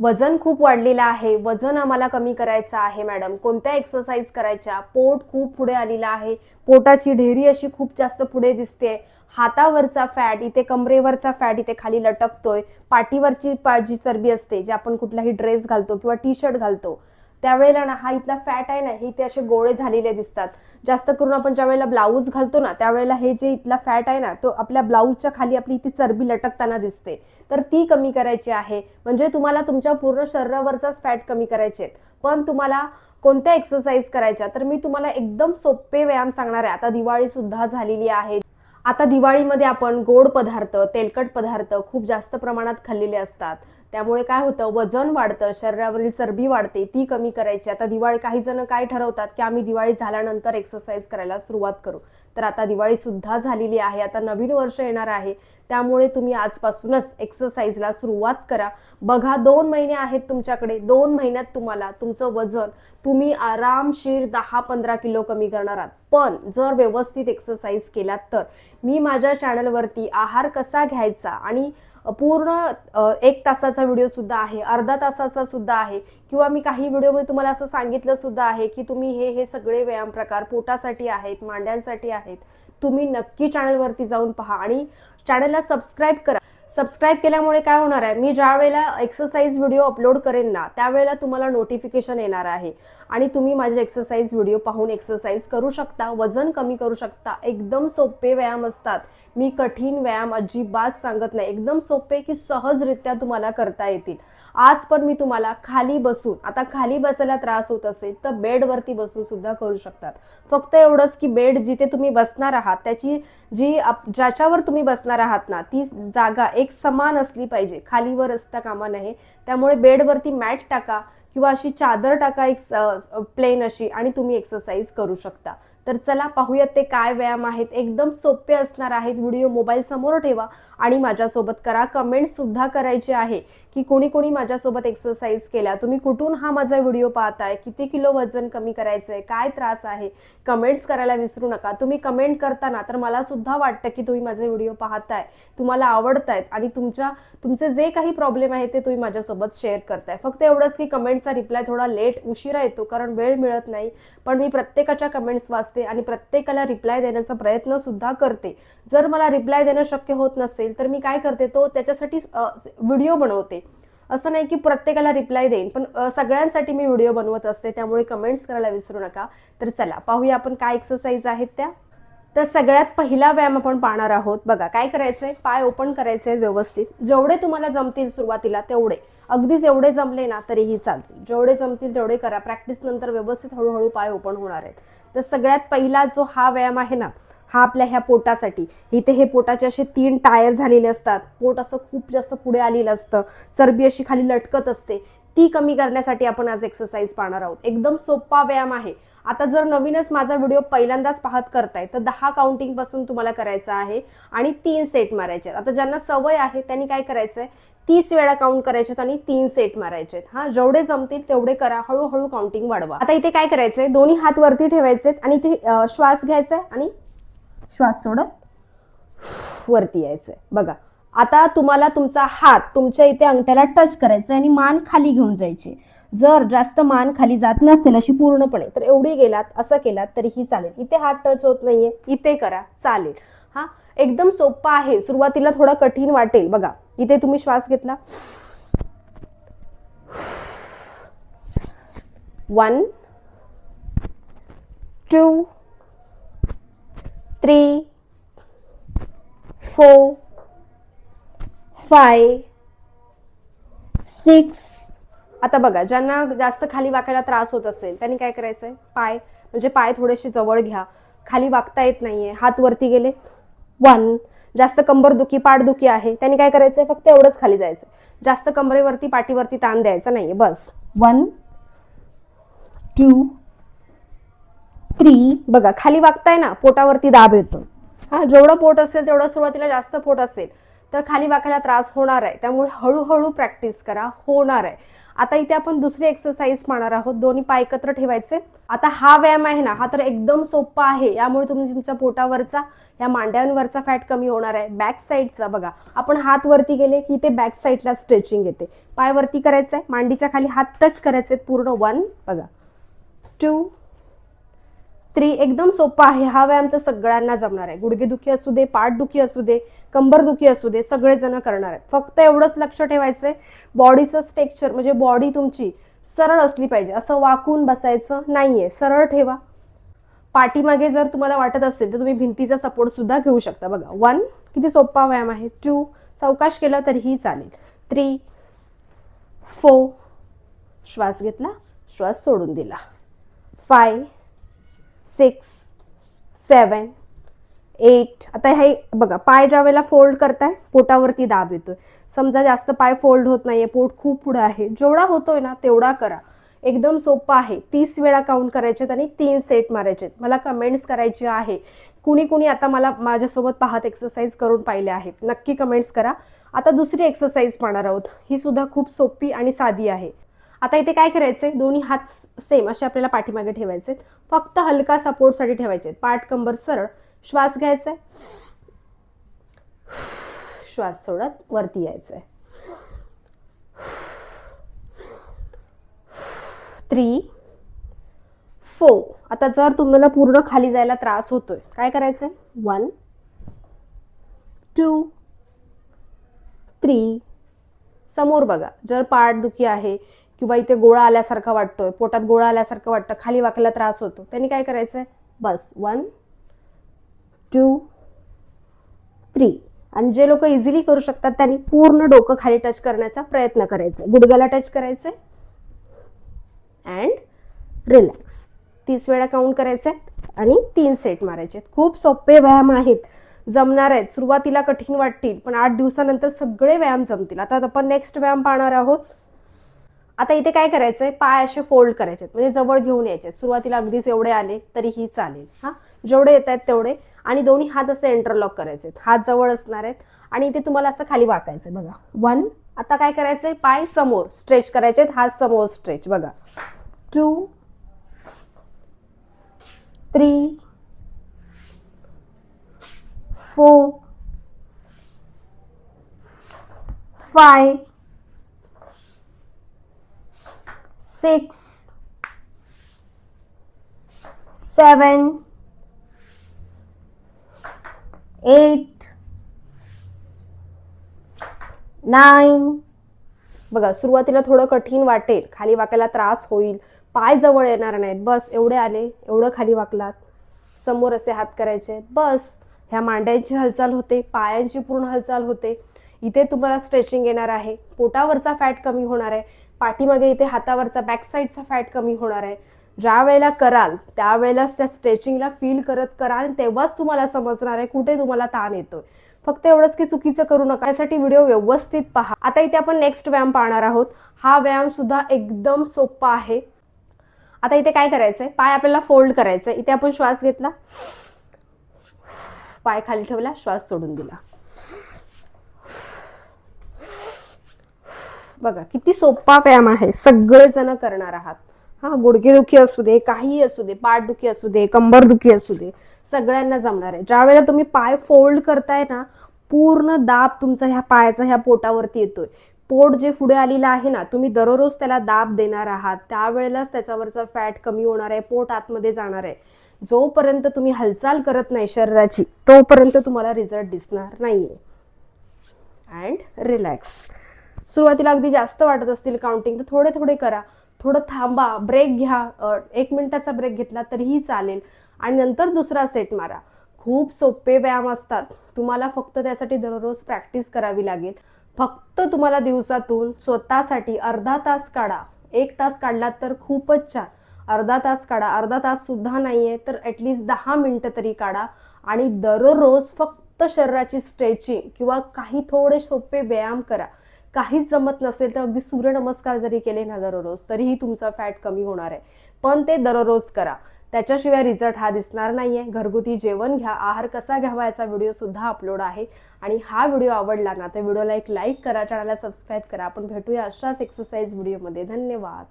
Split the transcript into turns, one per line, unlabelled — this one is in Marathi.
वजन खूप वाढलेलं आहे वजन आम्हाला कमी करायचं आहे मॅडम. कोणत्या एक्सरसाइज करायच्या? पोट खूप पुढे आलेलं आहे. पोटाची ढेरी अशी खूप जास्त पुढे दिसते. हातावरचा फॅट इथे कमरेवरचा फॅट इथे खाली लटकतोय. पाठीवरची जी चरबी असते जे आपण कुठलाही ड्रेस घालतो किंवा टी शर्ट घालतो. त्यावेळेला ना हा इथला फॅट आहे ना हे इथे असे गोळे झालेले दिसतात. जास्त करून आपण ज्या वेळेला ब्लाऊज घालतो ना त्यावेळेला हे जे इथला फॅट आहे ना तो आपल्या ब्लाऊजच्या खाली आपली इथे चरबी लटकताना दिसते. तर ती कमी करायची आहे. म्हणजे तुम्हाला तुमच्या पूर्ण शरीरावरचाच फॅट कमी करायचे आहेत. पण तुम्हाला कोणत्या एक्सरसाइज करायच्या? तर मी तुम्हाला एकदम सोपे व्यायाम सांगणार आहे. आता दिवाळी सुद्धा झालेली आहे. आता दिवाळीमध्ये आपण गोड पदार्थ तेलकट पदार्थ खूप जास्त प्रमाणात खाल्लेले असतात. त्यामुळे काय होतं वजन वाढतं शरीरावरील चरबी वाढते ती कमी करायची. आता दिवाळी काही जण काय ठरवतात की आम्ही दिवाळी झाल्यानंतर एक्सरसाइज करायला सुरुवात करू. तर आता दिवाळी सुद्धा झालेली आहे आता नवीन वर्ष येणार आहे. त्यामुळे तुम्ही आजपासूनच एक्सरसाइजला सुरुवात करा. बघा दोन महिने आहेत तुमच्याकडे. दोन महिन्यात तुम्हाला तुमचं वजन तुम्ही आरामशीर दहा पंधरा किलो कमी करणार आहात. पण जर व्यवस्थित एक्सरसाइज केलात तर. मी माझ्या चॅनलवरती आहार कसा घ्यायचा आणि पूर्ण एक तासाचा व्हिडिओ सुद्धा आहे अर्धा तासाचा सुद्धा आहे किंवा मी काही व्हिडिओमध्ये तुम्हाला असं सांगितलं सुद्धा आहे की तुम्ही हे हे सगळे व्यायाम प्रकार पोटासाठी आहेत मांड्यांसाठी आहेत तुम्ही नक्की चॅनलवरती जाऊन पहा आणि चॅनलला सबस्क्राईब करा. सबस्क्राईब केल्यामुळे काय होणार आहे? मी ज्या वेळेला एक्सरसाइज व्हिडिओ अपलोड करेन ना त्यावेळेला तुम्हाला नोटिफिकेशन येणार आहे. आणि तुम्ही माझे एक्सरसाइज व्हिडिओ पाहून एक्सरसाइज करू शकता वजन कमी करू शकता एकदम सोपे व्यायाम असतात. मी कठीण व्यायाम अजिबात सांगत नाही. एकदम सोपे की सहजरित्या तुम्हाला करता येतील. आज पण मी तुम्हाला खाली बसून आता खाली बसायला त्रास होत असेल तर बेडवरती बसून सुद्धा करू शकतात. फक्त एवढंच की बेड जिथे तुम्ही बसणार आहात त्याची जी आप- ज्याच्यावर तुम्ही बसणार आहात ना ती जागा एक समान असली पाहिजे. खालीवर असता कामा नये. त्यामुळे बेडवरती मॅट टाका किंवा अशी चादर टाका एक प्लेन अशी आणि तुम्ही एक्सरसाइज करू शकता. तर चला पाहूयात ते काय व्यायाम आहेत. एकदम सोपे असणार आहेत. व्हिडिओ मोबाईल समोर ठेवा आणि माझ्यासोबत करा. कमेंट सुद्धा करायचे आहे. की कोणी कोणी माझ्यासोबत एक्सरसाइज केल्या. तुम्ही कुठून हा माझा व्हिडिओ पाहताय? किती किलो वजन कमी करायचं आहे काय त्रास आहे? कमेंट्स करायला विसरू नका. तुम्ही कमेंट करताना तर मला सुद्धा वाटतं की तुम्ही माझे व्हिडिओ पाहताय. तुम्हाला आवडतायत आणि तुमच्या तुमचे जे काही प्रॉब्लेम आहे ते तुम्ही माझ्यासोबत शेअर करताय. फक्त एवढंच की कमेंटचा रिप्लाय थोडा लेट उशिरा येतो कारण वेळ मिळत नाही. पण मी प्रत्येकाच्या कमेंट्स वाचते आणि प्रत्येकाला रिप्लाय देण्याचा प्रयत्न सुद्धा करते. जर मला रिप्लाय देणं शक्य होत नसेल तर मी काय करते? तो त्याच्यासाठी व्हिडिओ बनवते. असं नाही की प्रत्येकाला रिप्लाय देईन पण सगळ्यांसाठी मी व्हिडिओ बनवत असते त्यामुळे कमेंट्स करायला विसरू नका. तर चला पाहूया आपण काय एक्सरसाइज आहेत त्या. तर सगळ्यात पहिला व्यायाम आपण पाहणार आहोत. बघा काय करायचंय? पाय ओपन करायचे व्यवस्थित. जेवढे तुम्हाला जमतील सुरुवातीला तेवढे. अगदी जेवढे जमले ना तरीही चालतील. जेवढे जमतील तेवढे करा. प्रॅक्टिस नंतर व्यवस्थित हळूहळू पाय ओपन होणार आहेत. तर सगळ्यात पहिला जो हा व्यायाम आहे ना हा आपल्या ह्या पोटासाठी. इथे हे पोटाचे असे तीन टायर झालेले असतात. पोट असं खूप जास्त पुढे आलेलं असतं. चरबी अशी खाली लटकत असते. ती कमी करण्यासाठी आपण आज एक्सरसाइज पाहणार आहोत. एकदम सोपा व्यायाम आहे. आता जर नवीनच माझा व्हिडिओ पहिल्यांदाच पाहत करताय तर दहा काउंटिंगपासून तुम्हाला करायचं आहे आणि तीन सेट मारायचे आहेत. आता ज्यांना सवय आहे त्यांनी काय करायचंय? तीस वेळा काउंट करायचे आहेत आणि तीन सेट मारायचे आहेत. हा जेवढे जमतील तेवढे करा. हळूहळू काउंटिंग वाढवा. आता इथे काय करायचंय? दोन्ही हात वरती ठेवायचे आणि इथे श्वास घ्यायचा आहे आणि श्वास सोडत? वरती यायचंय. बघा आता तुम्हाला तुमचा हात तुमच्या इथे अंगठ्याला टच करायचा आणि मान खाली घेऊन जायची. जर जास्त मान खाली जात नसेल अशी पूर्णपणे तर एवढी गेलात असं केलात तरीही चालेल. इथे हात टच होत नाहीये इथे करा चालेल. हा एकदम सोपा आहे. सुरुवातीला थोडा कठीण वाटेल. बघा इथे तुम्ही श्वास घेतला. One two three four five six. आता बघा ज्यांना जास्त खाली वाकायला त्रास होत असेल त्यांनी काय करायचंय? पाय. म्हणजे पाय थोडेसे जवळ घ्या. खाली वागता येत नाहीये. हात वरती गेले. वन. जास्त कंबरदुखी पाठदुखी आहे. त्यांनी काय करायचंय? फक्त एवढंच खाली जायचं जास्त कंबरेवरती पाठीवरती ताण द्यायचा नाहीये. बस. वन. टू. स्त्री बघा खाली वागताय ना पोटावरती दाब येतो. हा जेवढं पोट असेल तेवढं सुरुवातीला जास्त पोट असेल तर खाली वाकायला त्रास होणार आहे. त्यामुळे हळूहळू प्रॅक्टिस करा होणार आहे. आता इथे आपण दुसरी एक्सरसाइज पाहणार आहोत. दोन्ही पाय एकत्र ठेवायचे. आता हा व्यायाम आहे ना हा तर एकदम सोपा आहे. यामुळे तुम्ही तुमच्या पोटावरचा या मांड्यांवरचा फॅट कमी होणार आहे. बॅक साईडचा बघा आपण हात वरती गेले की ते बॅक साईडला स्ट्रेचिंग येते. पाय वरती करायचं आहे मांडीच्या खाली हात टच करायचे आहेत पूर्ण वन बघा. टू स्त्री एकदम सोपा आहे. हा व्यायाम तर सगळ्यांना जमणार आहे. गुडघेदुखी असू दे पाठदुखी असू दे कंबरदुखी असू दे सगळेजण करणार आहेत. फक्त एवढंच लक्ष ठेवायचंय. बॉडीचं स्ट्रेक्चर म्हणजे बॉडी तुमची सरळ असली पाहिजे. असं वाकून बसायचं नाहीये. सरळ ठेवा. पाठीमागे जर तुम्हाला वाटत असेल तर तुम्ही भिंतीचा सपोर्ट सुद्धा घेऊ शकता. बघा वन किती सोपा व्यायाम आहे. टू सावकाश केला तरीही चालेल. थ्री फोर श्वास घेतला श्वास सोडून दिला. Five six seven eight. आता हे बघा पाय ज्या वेळेला फोल्ड करताय पोटावरती दाब येतोय. समजा जास्त पाय फोल्ड होत नाहीये पोट खूप पुढे आहे जेवढा होतोय ना तेवढा करा. एकदम सोपं आहे. तीस वेळा काउंट करायचे आणि तीन सेट मारायचे मला कमेंट्स करायचे आहे. कुणी कुणी आता मला माझ्यासोबत पाहत एक्सरसाइज करून पाहिले आहेत. नक्की कमेंट्स करा. आता दुसरी एक्सरसाइज पाहणार आहोत. ही सुद्धा खूप सोपी आणि साधी आहे. आता इथे काय करायचंय? दोन्ही हात सेम असे आपल्याला पाठीमागे ठेवायचे फक्त हलका सपोर्टसाठी ठेवायचे पाठ कंबर सरळ. श्वास घ्यायचा श्वास सोडत वरती यायचंय थ्री फोर आता जर तुम्हाला पूर्ण खाली जायला त्रास होतोय काय करायचंय? वन टू थ्री समोर बघा जर पाठदुखी आहे किंवा इथे गोळा आल्यासारखा वाटतोय पोटात गोळा आल्यासारखं वाटतं खाली वाकायला त्रास होतो. त्यांनी काय करायचंय? बस वन टू थ्री आणि जे लोक इझिली करू शकतात त्यांनी पूर्ण डोकं खाली टच करण्याचा प्रयत्न करायचा. गुडघ्याला टच करायचंय. अँड रिलॅक्स तीस वेळा काउंट करायचे आणि तीन सेट मारायचे खूप सोपे व्यायाम आहेत. जमणार आहेत. सुरुवातीला कठीण वाटतील पण आठ दिवसानंतर सगळे व्यायाम जमतील. आता आपण नेक्स्ट व्यायाम पाहणार आहोत. आता इथे काय करायचंय? पाय असे फोल्ड करायचे म्हणजे जवळ घेऊन यायचे सुरुवातीला अगदीच एवढे आले तरीही चालेल. हा? जेवढे येत आहेत तेवढे. आणि दोन्ही हात असे इंटरलॉक करायचे हात जवळ असणार आहेत. आणि इथे तुम्हाला असं खाली वाकायचं बघा. वन आता काय करायचंय? पाय समोर स्ट्रेच करायचे हात समोर स्ट्रेच बघा. Two three four five six seven eight nine. बघा सुरुवातीला थोडं कठीण वाटेल. खाली वाकायला त्रास होईल. पाय जवळ येणार नाहीत. बस एवढे आले एवढं खाली वाकलात. समोर असे हात करायचे बस ह्या मांड्यांची हालचाल होते पायांची पूर्ण हालचाल होते. इथे तुम्हाला स्ट्रेचिंग येणार आहे. पोटावरचा फॅट कमी होणार आहे. पाठीमागे इथे हातावरचा बॅक साईडचा फॅट कमी होणार आहे. ज्या वेळेला कराल त्यावेळेलाच त्या स्ट्रेचिंगला फील करत कराल तेव्हाच तुम्हाला समजणार आहे कुठे तुम्हाला ताण येतोय. फक्त एवढंच की चुकीचं करू नका. यासाठी व्हिडिओ व्यवस्थित पहा. आता इथे आपण नेक्स्ट व्यायाम पाहणार आहोत. हा व्यायाम सुद्धा एकदम सोपा आहे. आता इथे काय करायचंय? पाय आपल्याला फोल्ड करायचंय. इथे आपण श्वास घेतला. पाय खाली ठेवला श्वास सोडून दिला. बघा किती सोपा व्यायाम आहे. सगळेजण करणार आहात. हा गुडघेदुखी असू दे काही असू दे पाठदुखी असू दे कंबरदुखी असू दे सगळ्यांना जमणार आहे. ज्या वेळेला तुम्ही पाय फोल्ड करताय ना पूर्ण दाब तुमचा ह्या पायाचा ह्या पोटावरती येतोय. पोट जे पुढे आलेलं आहे ना तुम्ही दररोज त्याला दाब देणार आहात. त्यावेळेलाच त्याच्यावरचा फॅट कमी होणार आहे पोट आतमध्ये जाणार आहे. जोपर्यंत तुम्ही हालचाल करत नाही शरीराची तोपर्यंत तुम्हाला रिझल्ट दिसणार नाहीये. And relax. सुरुवातीला अगदी जास्त वाटत असतील काउंटिंग तर थोडे थोडे करा. थोडं थांबा ब्रेक घ्या. एक मिनिटाचा ब्रेक घेतला तरीही चालेल. आणि नंतर दुसरा सेट मारा. खूप सोपे व्यायाम असतात. तुम्हाला फक्त त्यासाठी दररोज प्रॅक्टिस करावी लागेल. फक्त तुम्हाला दिवसातून स्वतःसाठी अर्धा तास काढा. एक तास काढला तर खूपच छान. अर्धा तास काढा. अर्धा तास सुद्धा नाहीये तर ॲटलिस्ट दहा मिनटं तरी काढा. आणि दररोज फक्त शरीराची स्ट्रेचिंग किंवा काही थोडे सोपे व्यायाम करा. काहीच जमत नसेल तर अगदी सूर्यनमस्कार जरी केले ना दररोज तरीही तुमचा फॅट कमी होणार आहे. पण ते दररोज करा. त्याच्याशिवाय रिझल्ट हा दिसणार नाहीये. घरगुती जेवण घ्या. आहार कसा घ्यावा याचा व्हिडिओ सुद्धा अपलोड आहे. आणि हा व्हिडिओ आवडला ना तर व्हिडिओला एक लाईक करा. चॅनलला सबस्क्राईब करा. आपण भेटूया अशाच एक्सरसाइज व्हिडिओमध्ये धन्यवाद.